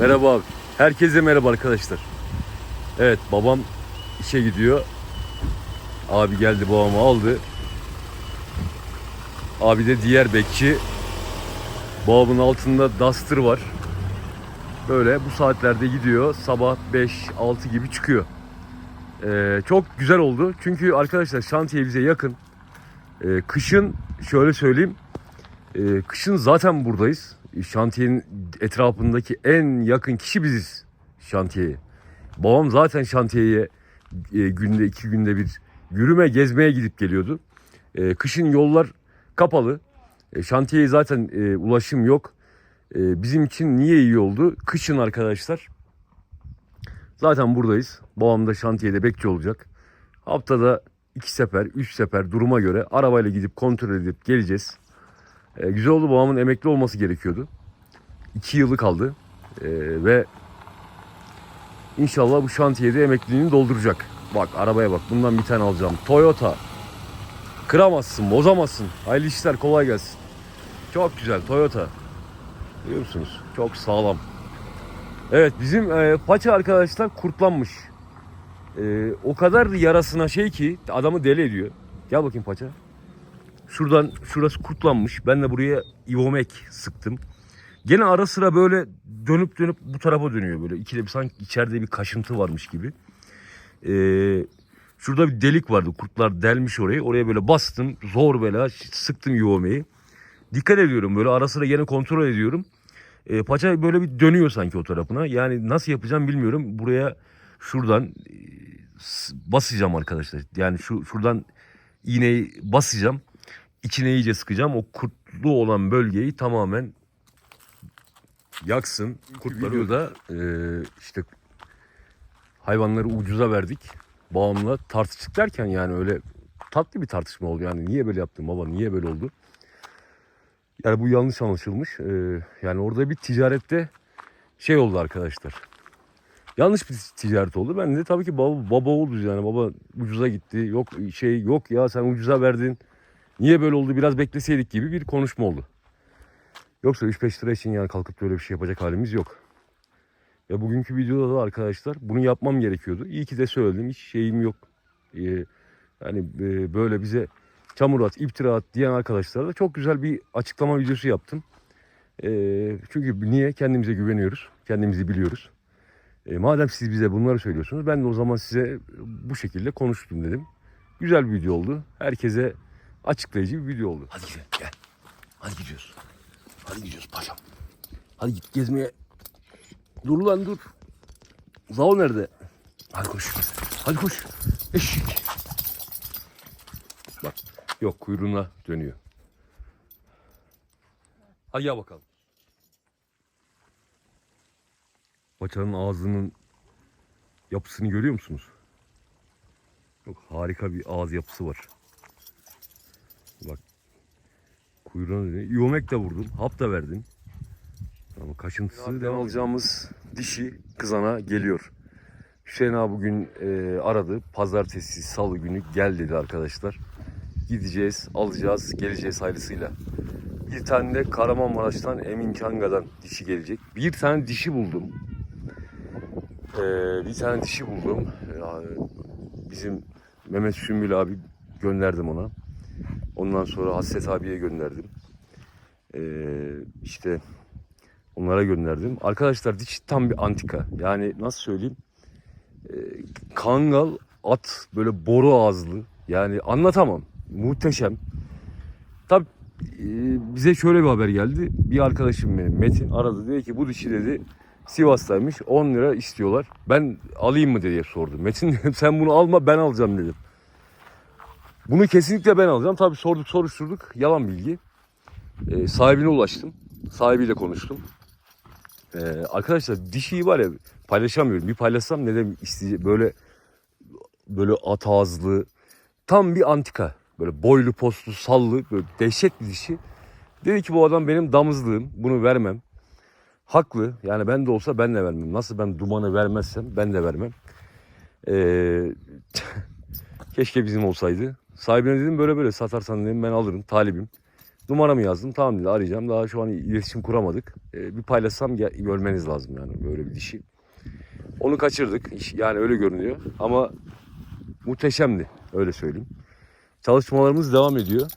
Merhaba abi. Herkese merhaba arkadaşlar. Evet babam işe gidiyor. Abi geldi babamı aldı. Abi de diğer bekçi. Babamın altında Duster var. Böyle bu saatlerde gidiyor. Sabah 5-6 gibi çıkıyor. Ee, çok güzel oldu. Çünkü arkadaşlar şantiye bize yakın. Ee, kışın şöyle söyleyeyim. Ee, kışın zaten buradayız. Şantiyenin etrafındaki en yakın kişi biziz şantiyeye. Babam zaten şantiyeye e, günde iki günde bir yürüme gezmeye gidip geliyordu. E, kışın yollar kapalı. E, şantiyeye zaten e, ulaşım yok. E, bizim için niye iyi oldu? Kışın arkadaşlar zaten buradayız. Babam da şantiyede bekçi olacak. Haftada iki sefer, üç sefer duruma göre arabayla gidip kontrol edip geleceğiz. E, güzel oldu babamın emekli olması gerekiyordu. İki yılı kaldı. E, ve inşallah bu şantiyede emekliliğini dolduracak. Bak arabaya bak bundan bir tane alacağım. Toyota. Kıramazsın, bozamazsın. Hayırlı işler kolay gelsin. Çok güzel Toyota. Biliyor musunuz? Çok sağlam. Evet bizim e, paça arkadaşlar kurtlanmış. E, o kadar yarasına şey ki adamı deli ediyor. Gel bakayım paça. Şuradan şurası kurtlanmış. Ben de buraya ivomek sıktım. Gene ara sıra böyle dönüp dönüp bu tarafa dönüyor böyle. İkide bir sanki içeride bir kaşıntı varmış gibi. Ee, şurada bir delik vardı. Kurtlar delmiş orayı. Oraya böyle bastım. Zor bela sıktım ivomeyi. Dikkat ediyorum böyle ara sıra gene kontrol ediyorum. Ee, paça böyle bir dönüyor sanki o tarafına. Yani nasıl yapacağım bilmiyorum. Buraya şuradan e, basacağım arkadaşlar. Yani şu şuradan iğneyi basacağım. İçine iyice sıkacağım. O kurtlu olan bölgeyi tamamen yaksın. Kurtları videoda e, işte hayvanları ucuza verdik. Babamla tartıştık derken yani öyle tatlı bir tartışma oldu. Yani niye böyle yaptın baba niye böyle oldu? Yani bu yanlış anlaşılmış. E, yani orada bir ticarette şey oldu arkadaşlar. Yanlış bir ticaret oldu. Ben de tabii ki baba, baba oldu yani. Baba ucuza gitti. Yok şey yok ya sen ucuza verdin. Niye böyle oldu biraz bekleseydik gibi bir konuşma oldu. Yoksa 3-5 lira için yani kalkıp böyle bir şey yapacak halimiz yok. Ve bugünkü videoda da arkadaşlar bunu yapmam gerekiyordu. İyi ki de söyledim. Hiç şeyim yok. Ee, yani e, böyle bize çamur at, iftira at diyen arkadaşlara da çok güzel bir açıklama videosu yaptım. Ee, çünkü niye? Kendimize güveniyoruz. Kendimizi biliyoruz. E, madem siz bize bunları söylüyorsunuz ben de o zaman size bu şekilde konuştum dedim. Güzel bir video oldu. Herkese açıklayıcı bir video oldu. Hadi gidelim gel. Hadi gidiyoruz. Hadi gidiyoruz paşam. Hadi git gezmeye. Dur lan dur. Zao nerede? Hadi koş. Hadi koş. Eşek. Bak yok kuyruğuna dönüyor. Hadi gel bakalım. Paçanın ağzının yapısını görüyor musunuz? Çok harika bir ağız yapısı var. Bak. Kuyruğuna dönüyor. İyomek de vurdum. Hap da verdim. Ama kaşıntısı devam alacağımız dişi kızana geliyor. Hüseyin abi bugün e, aradı. Pazartesi, salı günü gel dedi arkadaşlar. Gideceğiz, alacağız, geleceğiz hayrısıyla. Bir tane de Kahramanmaraş'tan Emin Kanga'dan dişi gelecek. Bir tane dişi buldum. Ee, bir tane dişi buldum. Yani bizim Mehmet Sümbül abi gönderdim ona. Ondan sonra Hasret abiye gönderdim. Ee, işte onlara gönderdim. Arkadaşlar dişi tam bir antika. Yani nasıl söyleyeyim? Ee, kangal at böyle boru ağızlı. Yani anlatamam. Muhteşem. Tabi bize şöyle bir haber geldi. Bir arkadaşım benim Metin aradı. Dedi ki bu dişi dedi Sivas'taymış 10 lira istiyorlar. Ben alayım mı diye sordum. Metin dedim sen bunu alma ben alacağım dedim. Bunu kesinlikle ben alacağım. Tabii sorduk soruşturduk. Yalan bilgi. Ee, sahibine ulaştım. Sahibiyle konuştum. Ee, arkadaşlar dişiyi var ya paylaşamıyorum. Bir paylaşsam neden isteyecek böyle böyle at ağızlı tam bir antika. Böyle boylu postlu sallı böyle dehşet bir dişi. Dedi ki bu adam benim damızlığım bunu vermem. Haklı yani ben de olsa ben de vermem. Nasıl ben dumanı vermezsem ben de vermem. Ee, keşke bizim olsaydı. Sahibine dedim böyle böyle satarsan dedim ben alırım talibim. Numaramı yazdım. Tamam dedi arayacağım. Daha şu an iletişim kuramadık. Ee, bir paylaşsam görmeniz lazım yani böyle bir dişi. Onu kaçırdık. Yani öyle görünüyor. Ama muhteşemdi. Öyle söyleyeyim. Çalışmalarımız devam ediyor.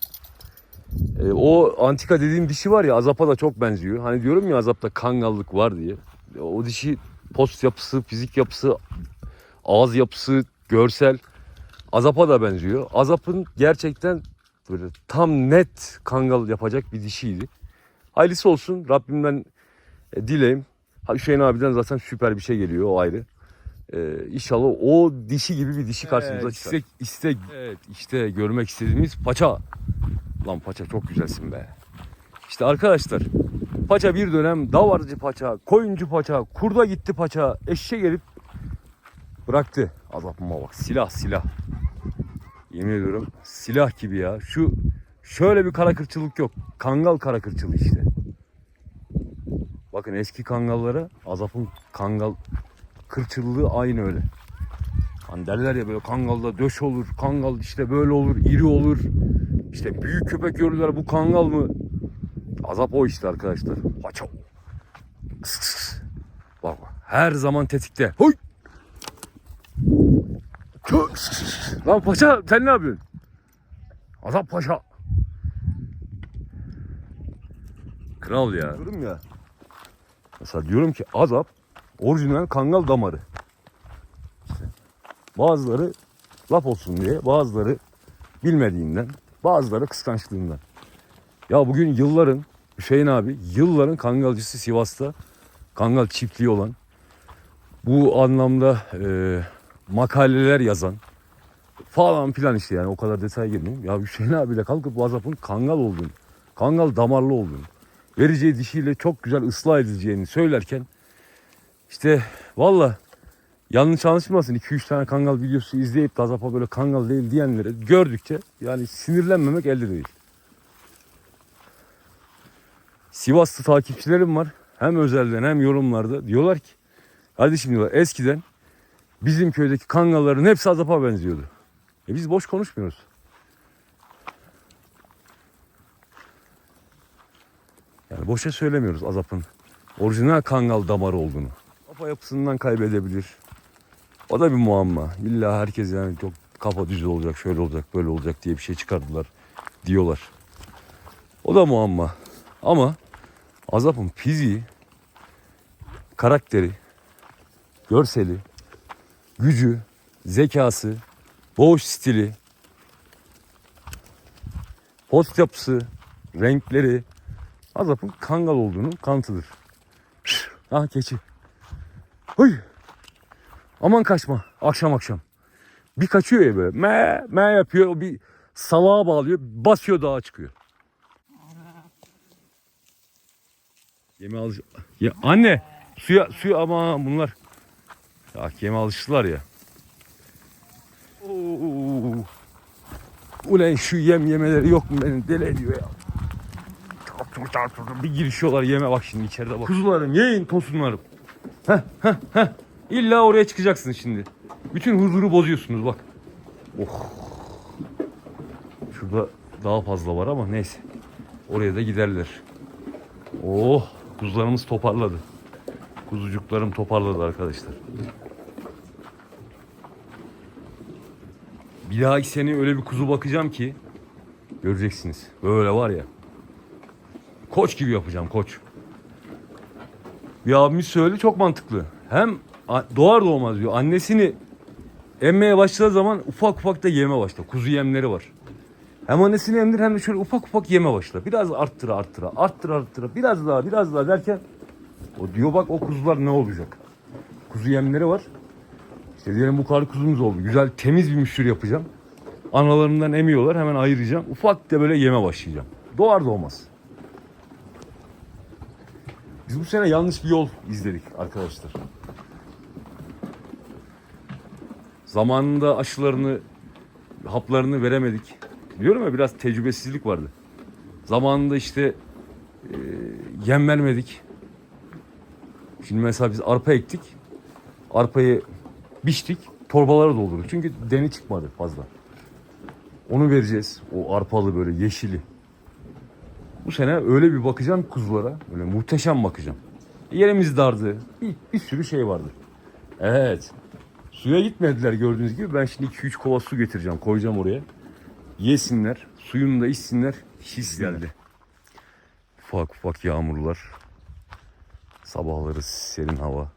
Ee, o antika dediğim dişi var ya Azap'a da çok benziyor. Hani diyorum ya Azap'ta kangallık var diye. O dişi post yapısı, fizik yapısı, ağız yapısı, görsel Azap'a da benziyor. Azap'ın gerçekten böyle tam net kangal yapacak bir dişiydi. Hayırlısı olsun. Rabbimden e, dileyim. Hüseyin abiden zaten süper bir şey geliyor o ayrı. Ee, inşallah o dişi gibi bir dişi karşımıza Evet, çıkar. İstek, istek, evet, işte görmek istediğimiz paça. Lan paça çok güzelsin be. İşte arkadaşlar paça bir dönem davarcı paça, koyuncu paça, kurda gitti paça, eşeğe gelip bıraktı. Azapıma bak silah silah. Yemin ediyorum silah gibi ya. Şu şöyle bir kara kırçılık yok. Kangal kara kırçılığı işte. Bakın eski kangallara azapın kangal kırçıllığı aynı öyle. Hani derler ya böyle kangalda döş olur, kangal işte böyle olur, iri olur. İşte büyük köpek görürler bu kangal mı? Azap o işte arkadaşlar. Kıs. Bak. Her zaman tetikte. Hoy! Kö-. Lan paşa sen ne yapıyorsun? Azap paşa. Kral ya. Diyorum ya. Mesela diyorum ki azap orijinal kangal damarı. İşte bazıları laf olsun diye, bazıları bilmediğinden, bazıları kıskançlığından. Ya bugün yılların Hüseyin abi yılların kangalcısı Sivas'ta kangal çiftliği olan bu anlamda e, makaleler yazan falan filan işte yani o kadar detaya girmeyeyim. Ya Hüseyin abiyle kalkıp bu azapın kangal olduğunu, kangal damarlı olduğunu, vereceği dişiyle çok güzel ıslah edileceğini söylerken işte valla yanlış anlaşılmasın 2-3 tane kangal videosu izleyip de azapa böyle kangal değil diyenlere gördükçe yani sinirlenmemek elde değil. Sivaslı takipçilerim var. Hem özelden hem yorumlarda diyorlar ki kardeşim diyorlar eskiden bizim köydeki kangalların hepsi azapa benziyordu. E biz boş konuşmuyoruz. Yani boşa söylemiyoruz azapın orijinal kangal damarı olduğunu. Kafa yapısından kaybedebilir. O da bir muamma. İlla herkes yani çok kafa düz olacak, şöyle olacak, böyle olacak diye bir şey çıkardılar diyorlar. O da muamma. Ama Azap'ın fiziği, karakteri, görseli, gücü, zekası, boğuş stili, post yapısı, renkleri Azap'ın kangal olduğunun kanıtıdır. Ah keçi. Huy. Aman kaçma akşam akşam. Bir kaçıyor ya böyle. Me me yapıyor. O bir salağa bağlıyor. Basıyor dağa çıkıyor. Yeme alış... Ya anne suya suya ama bunlar ya yeme alıştılar ya. Oo. Ulan şu yem yemeleri yok mu beni deli ediyor ya. Çarptır çarptır bir girişiyorlar yeme bak şimdi içeride bak. Kuzularım yiyin tosunlarım. Heh heh heh. İlla oraya çıkacaksın şimdi. Bütün huzuru bozuyorsunuz bak. Oh. Şurada daha fazla var ama neyse. Oraya da giderler. Oh kuzularımız toparladı. Kuzucuklarım toparladı arkadaşlar. Bir dahaki sene öyle bir kuzu bakacağım ki göreceksiniz. Böyle var ya. Koç gibi yapacağım koç. Bir abimiz söyledi çok mantıklı. Hem doğar doğmaz diyor. Annesini emmeye başladığı zaman ufak ufak da yeme başla. Kuzu yemleri var. Hem annesini emdir hem de şöyle ufak ufak yeme başla. Biraz arttıra arttıra arttıra arttıra biraz daha biraz daha derken o diyor bak o kuzular ne olacak. Kuzu yemleri var. İşte bu kadar kuzumuz oldu. Güzel temiz bir müşteri yapacağım. Analarından emiyorlar hemen ayıracağım. Ufak da böyle yeme başlayacağım. Doğar doğmaz. Biz bu sene yanlış bir yol izledik arkadaşlar. Zamanında aşılarını, haplarını veremedik. Biliyorum ya biraz tecrübesizlik vardı. Zamanında işte e, yem vermedik. Şimdi mesela biz arpa ektik. Arpayı biçtik, torbalara doldurduk. Çünkü deni çıkmadı fazla. Onu vereceğiz. O arpalı böyle yeşili. Bu sene öyle bir bakacağım kuzulara. Öyle muhteşem bakacağım. Yerimiz dardı. Bir, bir sürü şey vardı. Evet. Suya gitmediler gördüğünüz gibi. Ben şimdi 2-3 kova su getireceğim. Koyacağım oraya. Yesinler. Suyunu da içsinler. Şiş geldi. Ufak ufak yağmurlar. Sabahları serin hava.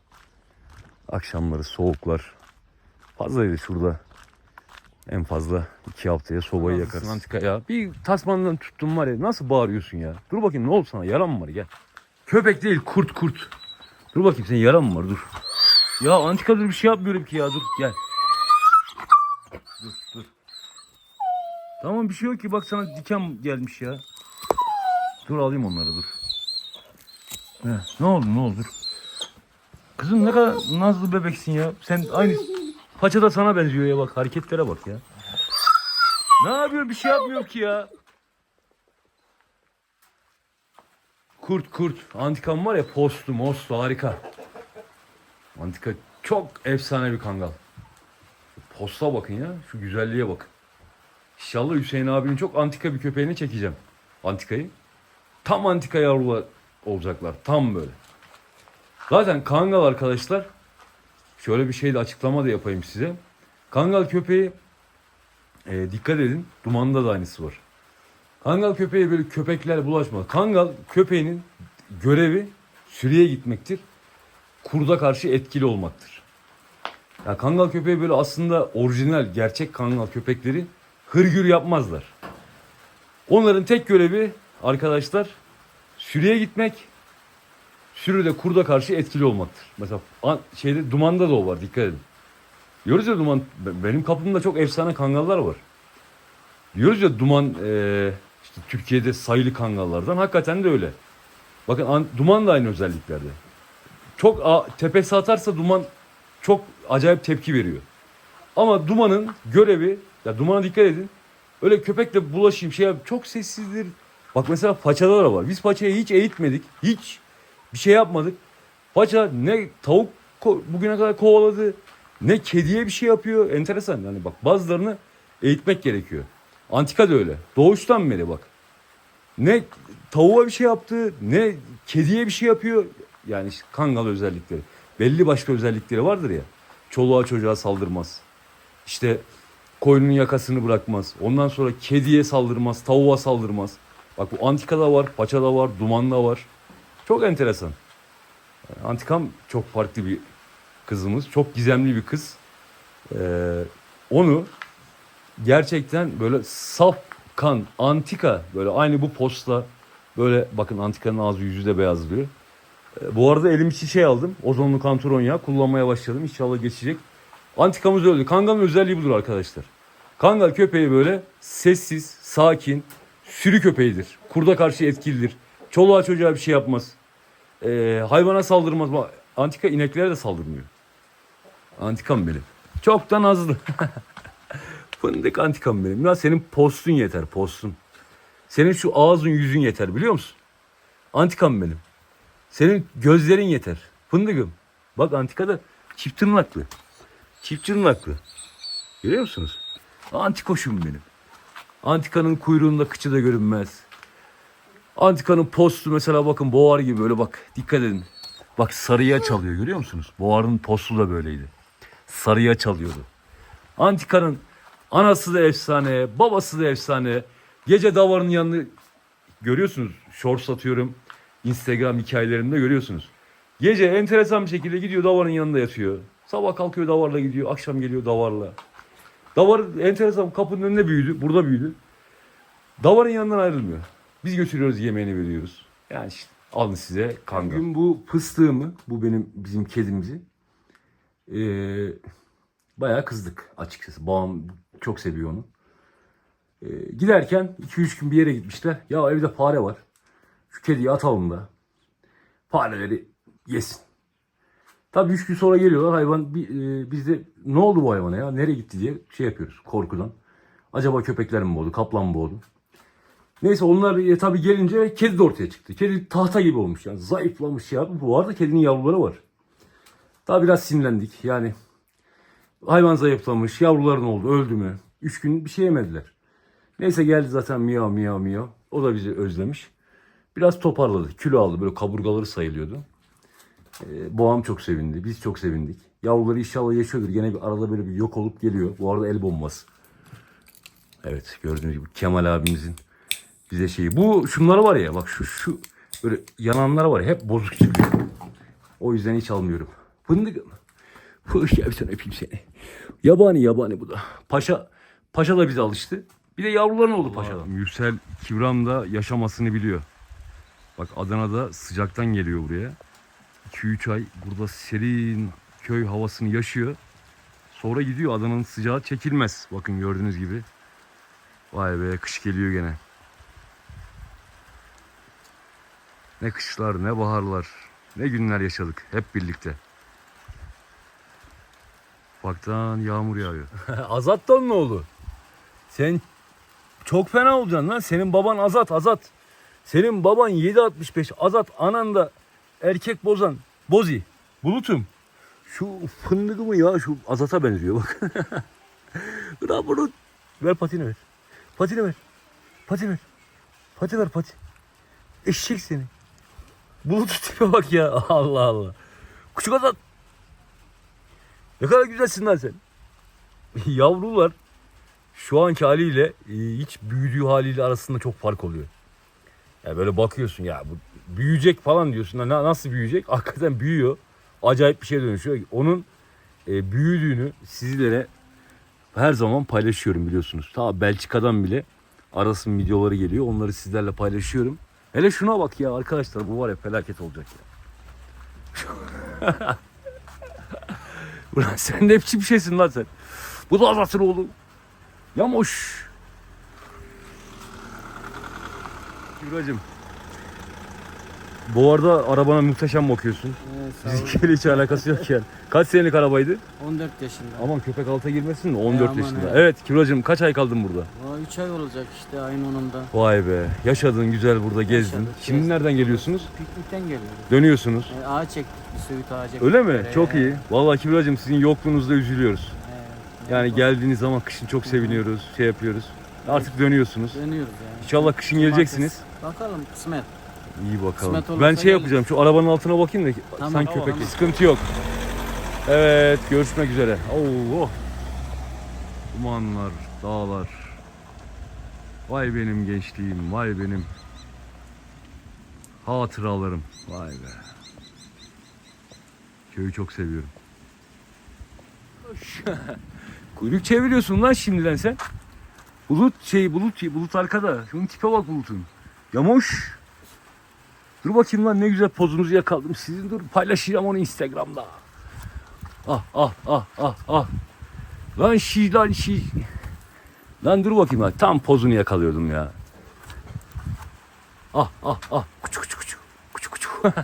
Akşamları soğuklar. Fazlaydı şurada. En fazla iki haftaya sobayı yakarız. Antika ya. Bir tasmandan tuttum var ya. Nasıl bağırıyorsun ya? Dur bakayım ne oldu sana? Yaran mı var? Gel. Köpek değil kurt kurt. Dur bakayım senin yaran mı var? Dur. Ya antika dur bir şey yapmıyorum ki ya. Dur gel. Dur dur. Tamam bir şey yok ki. Bak sana diken gelmiş ya. Dur alayım onları dur. Heh, ne oldu ne oldu dur. Kızım ne kadar nazlı bebeksin ya. Sen aynı paça da sana benziyor ya bak hareketlere bak ya. Ne yapıyor bir şey yapmıyor ki ya. Kurt kurt. Antikam var ya postu mostu harika. Antika çok efsane bir kangal. Posta bakın ya. Şu güzelliğe bakın. İnşallah Hüseyin abinin çok antika bir köpeğini çekeceğim. Antikayı. Tam antika yavrular olacaklar. Tam böyle. Zaten kangal arkadaşlar şöyle bir şey de açıklama da yapayım size. Kangal köpeği e, dikkat edin. Dumanda da aynısı var. Kangal köpeğe böyle köpekler bulaşmaz. Kangal köpeğinin görevi sürüye gitmektir. Kurda karşı etkili olmaktır. Ya kangal köpeği böyle aslında orijinal gerçek kangal köpekleri hırgür yapmazlar. Onların tek görevi arkadaşlar sürüye gitmek, sürüde kurda karşı etkili olmaktır. Mesela şeyde dumanda da o var dikkat edin. Diyoruz ya duman be- benim kapımda çok efsane kangallar var. Diyoruz ya duman eee, işte Türkiye'de sayılı kangallardan hakikaten de öyle. Bakın an- duman da aynı özelliklerde. Çok a- tepesi atarsa duman çok acayip tepki veriyor. Ama dumanın görevi ya dumana dikkat edin. Öyle köpekle bulaşayım şey çok sessizdir. Bak mesela paçada da var. Biz paçayı hiç eğitmedik. Hiç bir şey yapmadık. Paça ne tavuk bugüne kadar kovaladı ne kediye bir şey yapıyor. Enteresan yani bak bazılarını eğitmek gerekiyor. Antika da öyle. Doğuştan beri bak. Ne tavuğa bir şey yaptı ne kediye bir şey yapıyor. Yani kangal özellikleri. Belli başka özellikleri vardır ya. Çoluğa çocuğa saldırmaz. İşte koyunun yakasını bırakmaz. Ondan sonra kediye saldırmaz, tavuğa saldırmaz. Bak bu antikada var, paçada var, dumanda var. Çok enteresan. Antikam çok farklı bir kızımız. Çok gizemli bir kız. Ee, onu gerçekten böyle saf kan, antika böyle aynı bu posta böyle bakın antikanın ağzı yüzü de beyazlıyor. Ee, bu arada elim içi şey aldım. Ozonlu kantaron yağı kullanmaya başladım. İnşallah geçecek. Antikamız öldü. Kangalın özelliği budur arkadaşlar. Kangal köpeği böyle sessiz, sakin, sürü köpeğidir. Kurda karşı etkilidir. Çoluğa çocuğa bir şey yapmaz. Ee, hayvana saldırmaz. Antika ineklere de saldırmıyor. Antikam benim. Çok da nazlı. Fındık antikam benim. Ya senin postun yeter postun. Senin şu ağzın yüzün yeter biliyor musun? Antikam benim. Senin gözlerin yeter. Fındıkım. Bak antikada çift tırnaklı. Çift tırnaklı. Görüyor musunuz? Antikoşum benim. Antikanın kuyruğunda kıçı da görünmez. Antikanın postu mesela bakın boğar gibi böyle bak dikkat edin. Bak sarıya çalıyor görüyor musunuz? Boğarın postu da böyleydi. Sarıya çalıyordu. Antikanın anası da efsane, babası da efsane. Gece davarın yanını görüyorsunuz. Shorts atıyorum. Instagram hikayelerinde görüyorsunuz. Gece enteresan bir şekilde gidiyor davarın yanında yatıyor. Sabah kalkıyor davarla gidiyor. Akşam geliyor davarla. Davar enteresan kapının önünde büyüdü. Burada büyüdü. Davarın yanından ayrılmıyor. Biz götürüyoruz yemeğini veriyoruz. Yani işte alın size kangal. Bugün bu fıstığımı, bu benim bizim kedimizi ee, bayağı kızdık açıkçası. Babam çok seviyor onu. Ee, giderken 2-3 gün bir yere gitmişler. Ya evde fare var. Şu kediyi atalım da fareleri yesin. Tabii 3 gün sonra geliyorlar hayvan bir, e, biz ne oldu bu hayvana ya nereye gitti diye şey yapıyoruz korkudan. Acaba köpekler mi boğdu kaplan mı boğdu? Neyse onlar e, tabii gelince kedi de ortaya çıktı. Kedi tahta gibi olmuş yani zayıflamış ya. Bu arada kedinin yavruları var. Daha biraz sinirlendik yani. Hayvan zayıflamış, yavruları ne oldu, öldü mü? Üç gün bir şey yemediler. Neyse geldi zaten miyav miyav miyav. O da bizi özlemiş. Biraz toparladı. Kilo aldı. Böyle kaburgaları sayılıyordu. Ee, boğam çok sevindi. Biz çok sevindik. Yavruları inşallah yaşıyordur. Gene bir arada böyle bir yok olup geliyor. Bu arada el bombası. Evet gördüğünüz gibi Kemal abimizin bize şeyi. Bu şunları var ya bak şu şu böyle yananlar var ya hep bozuk çıkıyor. O yüzden hiç almıyorum. Fındık Hoş geldin öpeyim seni. Yabani yabani bu da. Paşa Paşa da bize alıştı. Bir de yavruların oldu Paşa'dan. Mürsel Kivram da yaşamasını biliyor. Bak Adana'da sıcaktan geliyor buraya. 2-3 ay burada serin köy havasını yaşıyor. Sonra gidiyor Adana'nın sıcağı çekilmez. Bakın gördüğünüz gibi. Vay be kış geliyor gene. Ne kışlar ne baharlar ne günler yaşadık hep birlikte. Ufaktan yağmur yağıyor. Azat'tan ne oldu? Sen çok fena olacaksın lan. Senin baban Azat Azat. Senin baban 765 Azat anan da erkek bozan Bozi. Bulutum. Şu fındık mı ya şu Azat'a benziyor bak. Ulan bulut. Ver patini ver. Patini ver. Pati ver. Pati ver pati. Eşek seni. Bulut tipe bak ya. Allah Allah. Küçük Azat. Ne kadar güzelsin lan sen. Yavrular şu anki haliyle e, hiç büyüdüğü haliyle arasında çok fark oluyor. Ya böyle bakıyorsun ya bu büyüyecek falan diyorsun. na- Nasıl büyüyecek? Hakikaten büyüyor. Acayip bir şeye dönüşüyor. Onun e, büyüdüğünü sizlere her zaman paylaşıyorum biliyorsunuz. Ta Belçika'dan bile arasın videoları geliyor. Onları sizlerle paylaşıyorum. Hele şuna bak ya arkadaşlar bu var ya felaket olacak ya. Ulan sen hepsi bir şeysin lan sen. Bu da azasın oğlum. Yamoş. Yuracım. Bu arada arabana muhteşem bakıyorsun. Evet, sağ olun. Bizimkiyle hiç alakası yok yani. Kaç senelik arabaydı? 14 yaşında. Aman köpek alta girmesin de 14 E, aman yaşında. evet. Evet Kibracığım kaç ay kaldın burada? 3 ay olacak işte ayın 10'unda. Vay be. Yaşadın güzel burada gezdin. Yaşadık, Şimdi gezdik. nereden geliyorsunuz? Piknikten geliyoruz. Dönüyorsunuz. E, ağaç çektik, bir söğüt çektik. Öyle mi? Dereye. Çok iyi. Vallahi Kibracığım sizin yokluğunuzda üzülüyoruz. E, Yani evet, geldiğiniz zaman kışın çok seviniyoruz, şey yapıyoruz. Artık dönüyorsunuz. Dönüyoruz yani. İnşallah kışın geleceksiniz. Bakalım kısmet. İyi bakalım. Kısmet olursa Ben şey yapacağım. Şu arabanın altına bakayım da Tamam, sen tamam, köpek tamam. sıkıntı yok. Evet, görüşmek üzere. Oo. Dumanlar, dağlar. Vay benim gençliğim, vay benim hatıralarım. Vay be. Köyü çok seviyorum. Kuyruk çeviriyorsun lan şimdiden sen. Bulut şey bulut bulut arkada. Şunun tipe bak bulutun. Yamoş. Dur bakayım lan ne güzel pozunuzu yakaladım. Sizin dur paylaşacağım onu Instagram'da. Ah ah ah ah ah. Lan şi lan şi. Lan dur bakayım ha. Tam pozunu yakalıyordum ya. Ah ah ah. Kuçu kuçu kuçu. Kuçu kuçu.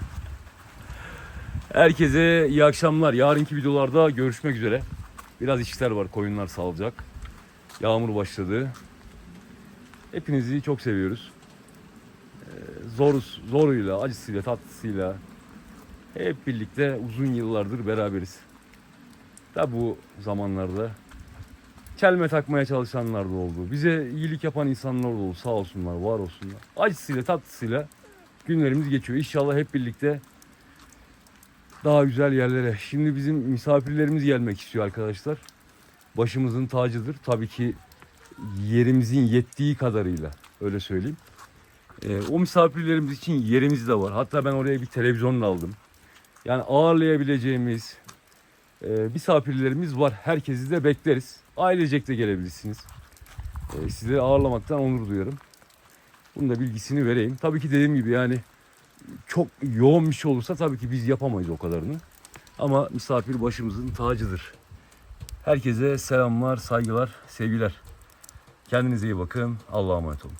Herkese iyi akşamlar. Yarınki videolarda görüşmek üzere. Biraz işler var. Koyunlar salacak. Yağmur başladı. Hepinizi çok seviyoruz zor zoruyla, acısıyla, tatlısıyla hep birlikte uzun yıllardır beraberiz. Da bu zamanlarda çelme takmaya çalışanlar da oldu. Bize iyilik yapan insanlar da oldu. Sağ olsunlar, var olsunlar. Acısıyla, tatlısıyla günlerimiz geçiyor. İnşallah hep birlikte daha güzel yerlere. Şimdi bizim misafirlerimiz gelmek istiyor arkadaşlar. Başımızın tacıdır. Tabii ki yerimizin yettiği kadarıyla. Öyle söyleyeyim. Ee, o misafirlerimiz için yerimiz de var. Hatta ben oraya bir televizyon aldım. Yani ağırlayabileceğimiz e, misafirlerimiz var. Herkesi de bekleriz. Ailecek de gelebilirsiniz. Ee, sizleri ağırlamaktan onur duyarım. Bunun da bilgisini vereyim. Tabii ki dediğim gibi yani çok yoğun bir şey olursa tabii ki biz yapamayız o kadarını. Ama misafir başımızın tacıdır. Herkese selamlar, saygılar, sevgiler. Kendinize iyi bakın. Allah'a emanet olun.